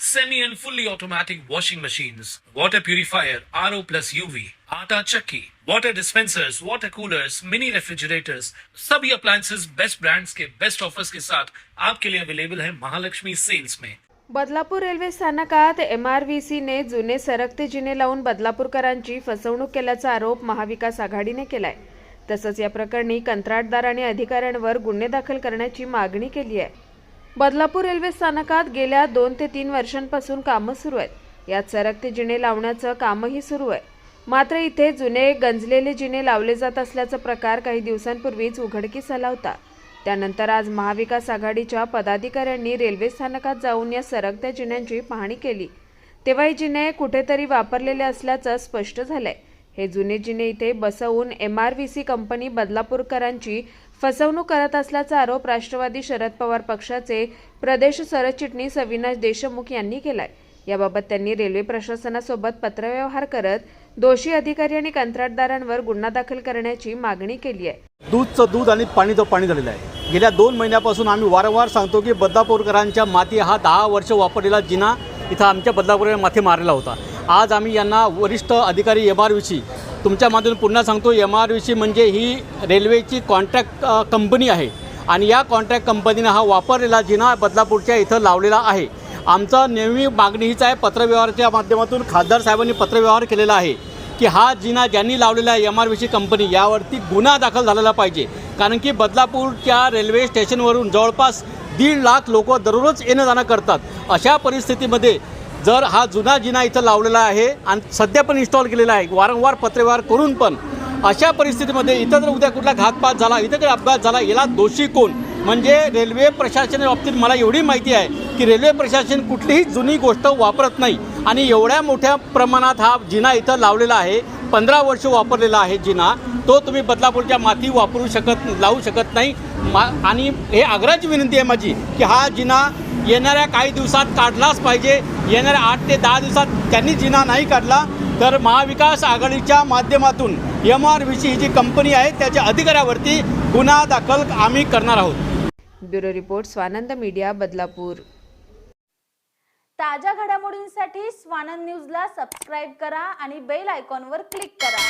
semi and fully automatic washing machines, water purifier, RO plus UV, आटा चक्की, water dispensers, water coolers, mini refrigerators, सभी appliances. Best brands के best offers के साथ आपके लिए अवेलेबल है महालक्ष्मी सेल्स में बदलापूर रेल्वे स्थानकात एम आर व्ही सीने जुने सरकते जिने लावून बदलापूरकरांची फसवणूक केल्याचा आरोप महाविकास आघाडीने केलाय. तसंच या प्रकरणी कंत्राटदार आणि अधिकाऱ्यांवर गुन्हे दाखल करण्याची मागणी केली आहे. बदलापूर रेल्वे स्थानकात गेल्या दोन ते तीन वर्षांपासून कामं सुरू आहेत. यात सरकते जिने लावण्याचं कामही सुरू आहे. मात्र इथे जुने गंजलेले जिने लावले जात असल्याचा प्रकार काही दिवसांपूर्वीच उघडकीस आला होता. त्यानंतर आज महाविकास आघाडीच्या पदाधिकाऱ्यांनी रेल्वे स्थानकात जाऊन या सरकत्या जिन्यांची पाहणी केली. तेव्हा हे जिने कुठेतरी वापरलेले असल्याचं स्पष्ट झालंय. हे जुने जिने इथे बसवून M R V C company बदलापूरकरांची फसवणूक करत असल्याचा आरोप राष्ट्रवादी शरद पवार पक्षाचे प्रदेश सरचिटणीस अविनाश देशमुख यांनी केलाय. याबाबत त्यांनी रेल्वे प्रशासनासोबत पत्रव्यवहार करत दोषी अधिकारी आणि कंत्राटदारांवर गुन्हा दाखल करण्याची मागणी केली आहे. दूधचं दूध आणि पाणीचं पाणी झालेलं आहे. गेल्या दोन महिन्यापासून आम्ही वारंवार सांगतो की बदलापूरकरांच्या माती हा दहा वर्ष वापरलेला जिना इथं आमच्या बदलापूर माथे मारलेला होता. आज आम्ही यांना वरिष्ठ अधिकारी एम आर तुमच्या माध्यमातून पुन्हा सांगतो एम आर सी म्हणजे ही रेल्वेची कॉन्ट्रॅक्ट कंपनी आहे. आणि या कॉन्ट्रॅक्ट कंपनीनं हा वापरलेला जिना बदलापूरच्या इथं लावलेला आहे. आमचा नेहमी मागणी हीच आहे पत्रव्यवहाराच्या माध्यमातून खासदार साहेबांनी पत्रव्यवहार केलेला आहे की हा जिना ज्यांनी लावलेला आहे एम आर सी कंपनी यावरती गुन्हा दाखल झालेला पाहिजे. कारण की बदलापूरच्या रेल्वे स्टेशनवरून जवळपास दीड लाख लोक दररोज येणं जाणं करतात. अशा परिस्थितीमध्ये जर हा जुना जिना इथं लावलेला आहे आणि सध्या पण इन्स्टॉल केलेला आहे वारंवार पत्रव्यवहार करून पण अशा परिस्थितीमध्ये इथं जर उद्या कुठला घातपात झाला इथं जर अपघात झाला याला दोषी कोण? म्हणजे रेल्वे प्रशासनाच्या बाबतीत मला एवढी माहिती आहे की रेल्वे प्रशासन कुठलीही जुनी गोष्ट वापरत नाही. आणि एवढ्या मोठ्या प्रमाणात हा जिना इथं लावलेला आहे पंधरा वर्ष वापरलेला आहे जिना तो तुम्ही बदलापूरच्या माती वापरू शकत लावू शकत नाही. मा आणि हे आग्रहाची विनंती आहे माझी की हा जिना येणाऱ्या काही दिवसात काढलाच पाहिजे. येणाऱ्या आठ ते दहा दिवसात त्यांनी जिना नाही काढला तर महाविकास आघाडीच्या माध्यमातून एम आर व्ही सी ही जी कंपनी आहे त्याच्या अधिकाऱ्यावरती गुन्हा दाखल आम्ही करणार आहोत. Bureau report Swanand media Badlapur. ताज्या घडामोडींसाठी स्वानंद न्यूजला सबस्क्राईब करा आणि बेल आयकॉनवर क्लिक करा.